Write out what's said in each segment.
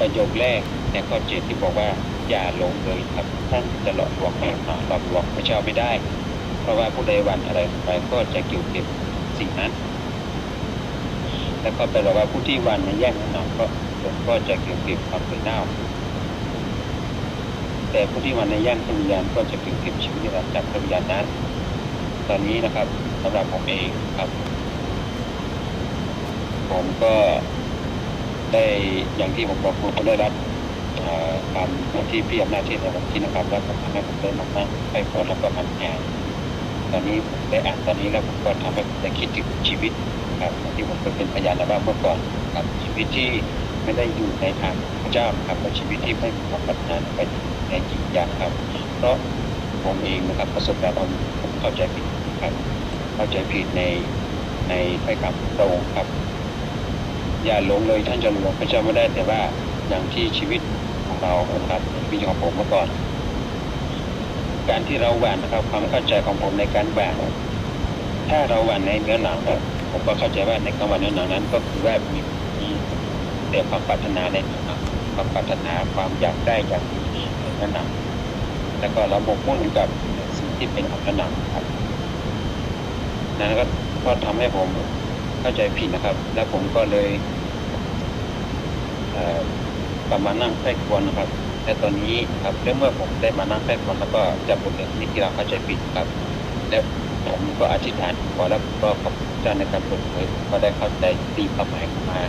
ประโยคแรกในข้อเจ็ดที่บอกว่าอย่าหลงเลยครับท่านจะหลอกลวงไม่หลอกลวงพระเจ้าไม่ได้ เพราะว่าผู้ใดวันอะไรไปก็จะเกี่ยวเก็บสิ่งนั้น แล้วก็แปลว่าผู้ที่วันในแย่งนั้นหนักก็ก็จะเกี่ยวเก็บความสวยเน่าแต่ผู้ที่วันในย่งพระวิญญาณก็จะเกี่ยวเก็บชีวิตนิรันดร์จากพระวิญญาณนั้น ตอนนี้นะครับสำหรับผมเองครับ ผมก็ ได้อย่างที่ผมบอกคุณผมได้รับการที่พี่อำนาจเที่ในวันที่นะครับแล้วก็ทำให้ผมได้มากๆไปพอแล้วก็มันแอนตอนนี้ผมได้อ่านตอนนี้แล้วผมก็ทำให้ผมได้คิดถึงชีวิตครับที่ผมเคยเป็นพยานแล้วว่าเมื่อก่อนครับชีวิตที่ไม่ได้อยู่ในทางพระเจ้าครับเป็นชีวิตที่ไม่มีความปรารถนาไปในจิตวิญญาณครับ เพราะผมเองนะครับประสบการณ์ผมผมเข้าใจผิดครับเข้าใจผิดในในไปกับพระองค์ครับ อย่าหลงเลยท่านจะหลงพระเจ้าไม่ได้แต่ว่าอย่างที่ชีวิตของเราครับชีวิตของผมเมื่อก่อน การที่เราหวานนะครับความเข้าใจของผมในการหวานถ้าเราหวานในเนื้อหนังผมก็เข้าใจว่าในคำว่าเนื้อหนังนั้น ก็คือว่ามีมีแต่ความปรารถนาในอหนังความปรารถนาความอยากได้อยากมีในเนื้อหนังแล้วก็เราหมกมุ่นกับสิ่งที่เป็นของเนื้อหนังครับนั่นก็ก็ทำให้ผมเข้าใจผิดนะครับ แล้วผมก็เลย กลับมานั่งใกล้ควรนะครับแต่ตอนนี้ครับแล้วเมื่อผมได้มานั่งใกล้ควรแล้วก็จะบทเรียนนี้ที่เราเข้าใจผิดครับ แล้วผมก็อธิษฐานขอแล้วก็ขอบเจ้าในการเปิดเผยก็ได้เข้าใจตีความหมายมา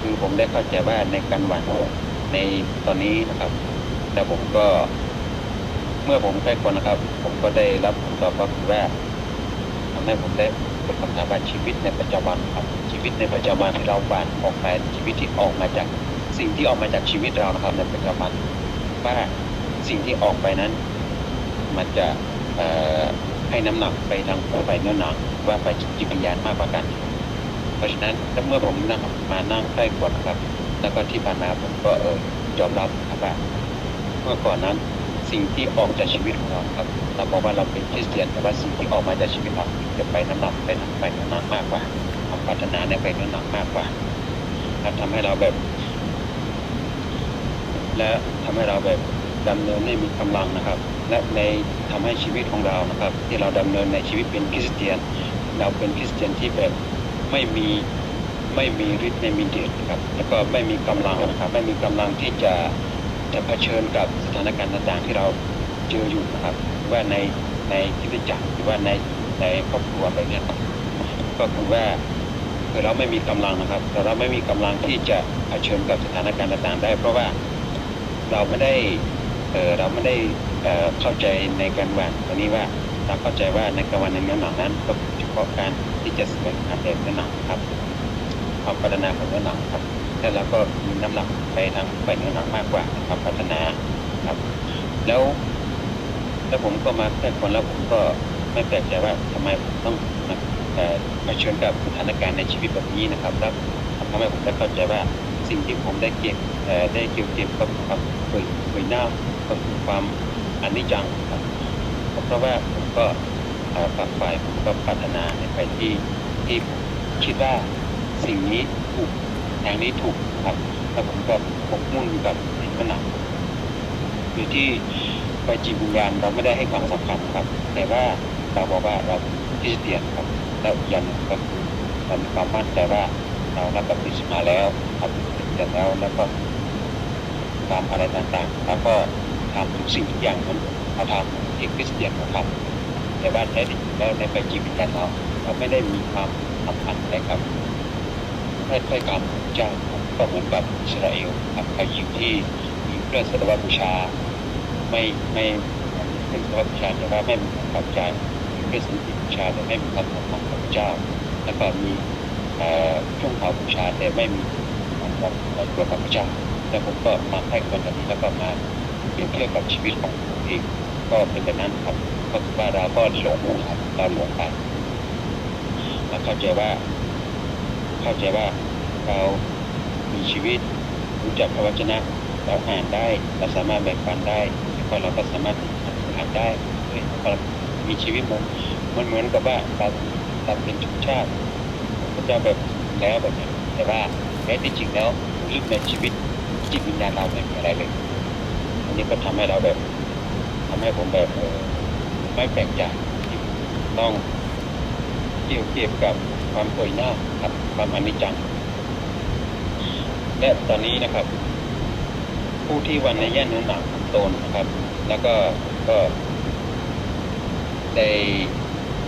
คือผมได้เข้าใจว่าในการหวังในตอนนี้นะครับแล้วผมก็ เมื่อผมใกล้ควรนะครับ ผมก็ได้รับคำตอบก็คือว่าทำให้ผมได้เป็นคำถามว่าชีวิตในปัจจุบันครับ วิตในปัจจุบันที่เราบานออกไปชีวิตที่ออกมาจากสิ่งที่ออกมาจากชีวิตเรานะครับในปัจจุบันว่าสิ่งที่ออกไปนั้น มันจะให้น้ำหนักไปทางไปเนื้อหนังว่าไปจิตวิญญาณมากกว่ากัน เพราะฉะนั้นถ้าเมื่อผมนั่งมานั่งใกล้กดนะครับ แล้วก็ที่ผ่านมาผมก็เออยอมรับครับว่าเมื่อก่อนนั้นสิ่งที่ออกจากชีวิตของเราครับเราบอกว่าเราเป็นคริสเตียนแต่ว่าสิ่งที่ออกมาจากชีวิตเราจะไปน้ำหนักไปน้ำไปน้ำหนักมากกว่า ความปรารถนาเนี่ยไปน้ำหนักมากกว่าครับทำให้เราแบบ และทำให้เราแบบดำเนินให้มีกำลังนะครับ และในทำให้ชีวิตของเรานะครับ ที่เราดำเนินในชีวิตเป็นคริสเตียน เราเป็นคริสเตียนที่แบบไม่มีไม่มีฤทธิ์ไม่มีเดชนะครับ แล้วก็ไม่มีกำลังนะครับ ไม่มีกำลังที่จะจะเผชิญกับสถานการณ์ต่างๆที่เราเจออยู่นะครับ ว่าในในคริสตจักรหรือว่าในในครอบครัวอะไรเนี่ยก็คือว่า คือเราไม่มีกำลังนะครับ แต่เราไม่มีกำลังที่จะเผชิญกับสถานการณ์ต่างๆ ได้ เพราะว่าเราไม่ได้เเราไม่ได้เเข้าใจในการวางตัวนี้ว่าเราเข้าใจว่าในการวางในเนื้อหนังนั้นก็เฉพาะการที่จะแสวงหาแต่เนื้อหนังครับความพัฒนาของเนื้อหนังครับแล้วเราก็มีน้ำหนักไปทางไปเนื้อหนังมากกว่าความพัฒนาครับ แล้วแล้วผมก็มาแค่คนแล้วผมก็ไม่แปลกใจว่าทำไมผมต้อง มาชิญกับสถานการณ์ในชีวิตแบบนี้นะครับแล้วทำให้ผมได้เข้าใจว่าสิ่งที่ผมได้เก็บได้เกี่ยวเก็บกับความเคยเคยหน้าก็คือความอนิจจังครับเพราะว่าผมก็ฝักใฝ่ผมก็ปรารถนาในไปที่ที่ผมคิดว่าสิ่งนี้ถูกทางนี้ถูกครับแล้วผมก็หมกมุ่นกับในผนังโดยที่ไปจิตวิญญาณเราไม่ได้ให้ความสำคัญครับ แต่ว่าเราบอกว่าเราคริสเตียนครับ แล้วอีกอย่างหนึ่งก็คือเรามีความมั่นใจว่าเรารับบัพติศมาแล้วครับเป็นคริสเตียนแล้วแล้วก็ทำอะไรต่างๆ แล้วก็ทำทุกสิ่งทุกอย่างเหมือนเราทำที่คริสเตียนเขาทำแต่ว่าแท้จริงแล้วในปจิตวิญญาณเราเราไม่ได้มีความสัมพันธ์อะไรกับค่อยการเจ้าก็เหมือนกับอิสราเอลครับเขายู่ที่มีเครื่องสัตวบูชา ไม่ไม่เครื่องสัตวบูชาแต่ว่าไม่มีความเข้าใจ มีเครื่องสัตวบูชาแต่ไม่มีความสัมพันธ์กับพระเจ้า แล้วก็มีช่วงเผาบูชาแต่ไม่มีความสัมพันธ์กับพระเจ้าแล้วผมก็มาให้คนแบบนี้แล้วก็มาเปรียบเทียบกับชีวิตของผมเองก็เป็นแบบนั้นครับก็คือว่าเราก็หลงครับเราหลงไปเราเข้าใจว่า เข้าใจว่าเรามีชีวิตรู้จักพระวจนะเราอ่านได้ เราสามารถแบ่งปันได้แล้วก็เราก็สามารถอ่านได้เลยแล้วก็ มีชีวิตมือนมันเหมือนกับว่าเราเราเป็นชนชาติพระเจ้าแบบแล้วแบบนี้แต่ว่าแม้ที่จริงแล้วลึกในชีวิตจิตวิญญาณเราไม่มีอะไรเลยอันนี้ก็ทำให้เราแบบทำให้ผมแบบไม่แปลกใจที่ต้องเกี่ยวเก็บกับความป่วยหน้าครับความอนิจจังและตอนนี้นะครับ ผู้ที่วันในย่นเนื้อหนังของตนนะครับ แล้วก็ก็ ได้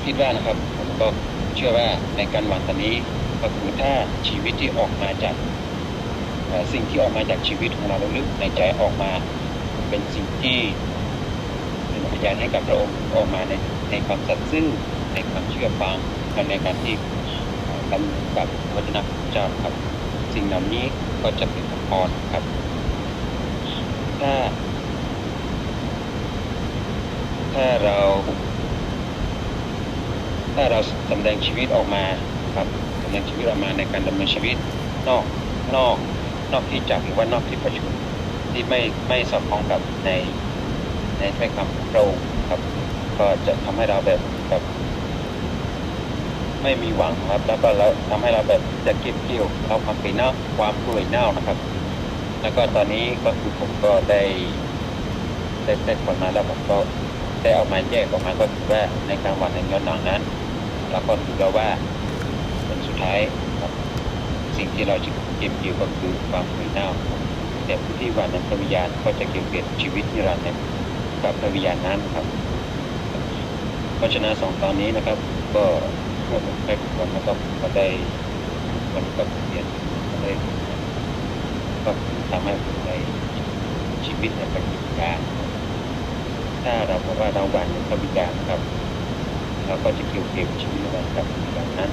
คิดว่านะครับผมก็เชื่อว่าในการวางตอนนี้ก็คือถ้าชีวิตที่ออกมาจากสิ่งที่ออกมาจากชีวิตของเราลึกในใจออกมา เป็นสิ่งที่เป็นพยานให้กับพระองค์ออกมาในในความสัตย์ซื่อในความเชื่อฟังและในการที่เอ่อดำเนินกับวัฒนธรรมเจ้าครับ สิ่งเหล่านี้ก็จะเป็นพรครับ ถ้า ถ้าเราาเราสำแดงชีวิตออกมาครับสำแดงชีวิตออกมาในการดำเนินชีวิตนอกนอกนอกที่จักหรือว่านอกที่ประชุมที่ไม่ไม่สอดคล้องกับในในถ้อยคำของพระองค์ครับ ก็จะทำให้เราแบบแบบไม่มีหวังครับ แล้วก็เราทำให้เราแบบจะเก็บเกี่ยวเอาความป็นเน่าความป่วยเน่านะครับ แล้วก็ตอนนี้ก็คือผมก็ได้ได้ได้ผลมาแล้วผมก็ได้เอามาแยกออกมาก็คือว่าในการวันในย้อนหลังนั้น เราก็ถือแล้วว่าผลสุดท้ายครับสิ่งที่เราจะเก็บอยู่ก็คือความป่วยเน่าแต่ผู้ที่วันนั้นพระวิญญาณก็จะเกี่ยวเปลี่ยนชีวิตนิรันดร์กับพระวิญญาณนั้นครับเพราะฉะนั้นสองตอนนี้นะครับ ก็เมื่อผมได้ผลแล้วก็ก็ได้มันก็เปลี่ยนก็ได้ก็ทำให้ผมในชีวิตในปฏิบัติการถ้าเราบอกว่าเราหวันในพระวิญญาณครับ เราก็จะเกี่ยวเก็บชีวิตเรากับวิญญาณนั้น